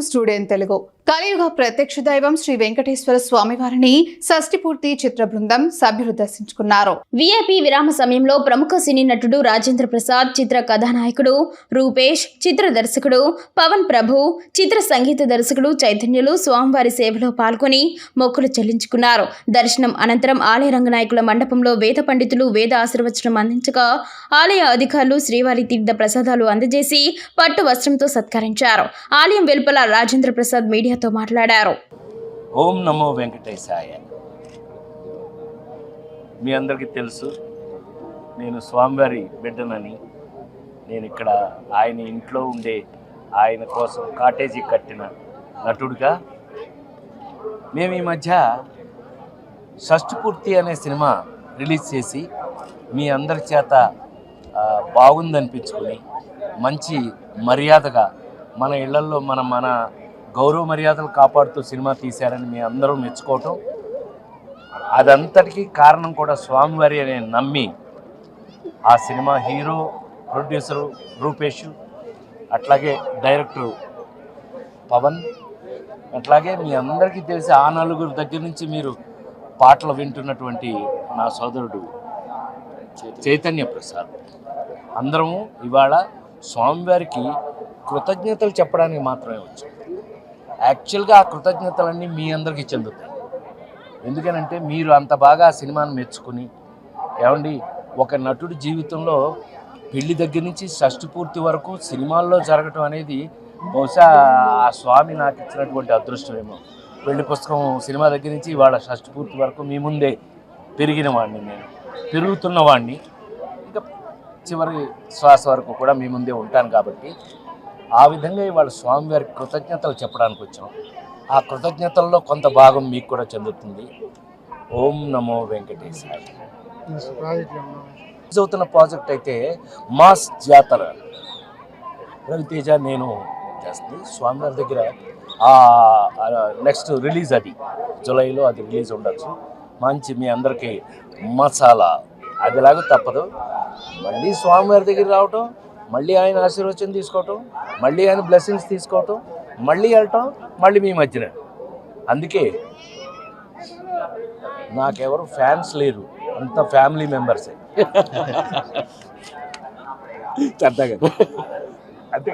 Student Telugu. కలియుగ ప్రత్యక్ష దైవం శ్రీ వెంకటేశ్వర స్వామి వారిని షష్టిపూర్తి చిత్ర బృందం సభ్యులు దర్శించుకున్నారు. విఐపి విరామ సమయంలో ప్రముఖ సినీ నటుడు రాజేంద్ర ప్రసాద్ చిత్ర కథానాయకుడు రూపేష్ చిత్ర దర్శకుడు పవన్ ప్రభు చిత్ర సంగీత దర్శకుడు చైతన్యులు స్వామివారి సేవలో పాల్గొని మొక్కులు చెల్లించుకున్నారు. దర్శనం అనంతరం ఆలయ రంగనాయకుల మండపంలో వేద పండితులు వేద ఆశీర్వచనం అందించగా ఆలయ అధికారులు శ్రీవారి తీర్థ ప్రసాదాలు అందజేసి పట్టు వస్త్రంతో సత్కరించారు. ఆలయం వెలుపల రాజేంద్ర ప్రసాద్ మీడియా మీడియాతో మాట్లాడారు. ఓం నమో వెంకటేశాయ. మీ అందరికీ తెలుసు నేను స్వామివారి బిడ్డనని. నేను ఇక్కడ ఆయన ఇంట్లో ఉండే ఆయన కోసం కాటేజీ కట్టిన నటుడిగా. మేము ఈ మధ్య షష్ఠపూర్తి అనే సినిమా రిలీజ్ చేసి మీ అందరి చేత బాగుందనిపించుకొని బాగుందనిపించుకుని మంచి మర్యాదగా మన ఇళ్ళల్లో మన మన గౌరవ మర్యాదలు కాపాడుతూ సినిమా తీశారని మీ అందరూ మెచ్చుకోవటం. అదంతటికీ కారణం కూడా స్వామివారి అనే నమ్మి ఆ సినిమా హీరో ప్రొడ్యూసరు రూపేష్ అట్లాగే డైరెక్టరు పవన్ అట్లాగే మీ అందరికీ తెలిసి ఆ నలుగురు దగ్గర నుంచి మీరు పాటలు వింటున్నటువంటి నా సోదరుడు చైతన్య ప్రసాద్. అందరము ఇవాళ స్వామివారికి కృతజ్ఞతలు చెప్పడానికి మాత్రమే వచ్చాం. యాక్చువల్గా ఆ కృతజ్ఞతలన్నీ మీ అందరికీ చెందుతాయి. ఎందుకనంటే మీరు అంత బాగా ఆ సినిమాను మెచ్చుకుని ఏమండి ఒక నటుడి జీవితంలో పెళ్ళి దగ్గర నుంచి షష్టి పూర్తి వరకు సినిమాల్లో జరగటం అనేది బహుశా ఆ స్వామి నాకు ఇచ్చినటువంటి అదృష్టమేమో. పెళ్ళి పుస్తకం సినిమా దగ్గర నుంచి ఇవాళ షష్టి పూర్తి వరకు మీ ముందే పెరిగిన వాడిని నేను. పెరుగుతున్న వాడిని ఇంకా చివరి శ్వాస వరకు కూడా మీ ముందే ఉంటాను కాబట్టి ఆ విధంగా ఇవాళ స్వామివారికి కృతజ్ఞతలు చెప్పడానికి వచ్చాం. ఆ కృతజ్ఞతల్లో కొంత భాగం మీకు కూడా చెందుతుంది. ఓం నమో వెంకటేశాయ. అవుతున్న ప్రాజెక్ట్ అయితే మాస్ జాతర. రవితేజ నేను చేస్తుంది. స్వామివారి దగ్గర నెక్స్ట్ రిలీజ్ అది. జూలైలో అది రిలీజ్ ఉండొచ్చు. మంచి మీ అందరికీ మసాలా. అదిలాగా తప్పదు. మళ్ళీ స్వామివారి దగ్గర రావటం మళ్ళీ ఆయన ఆశీర్వచనం తీసుకోవటం మళ్ళీ ఆయన బ్లెస్సింగ్స్ తీసుకోవటం మళ్ళీ వెళ్ళటం మళ్ళీ మీ మధ్యన. అందుకే నాకెవరు ఫ్యాన్స్ లేరు. అంత ఫ్యామిలీ మెంబర్సే అంతే.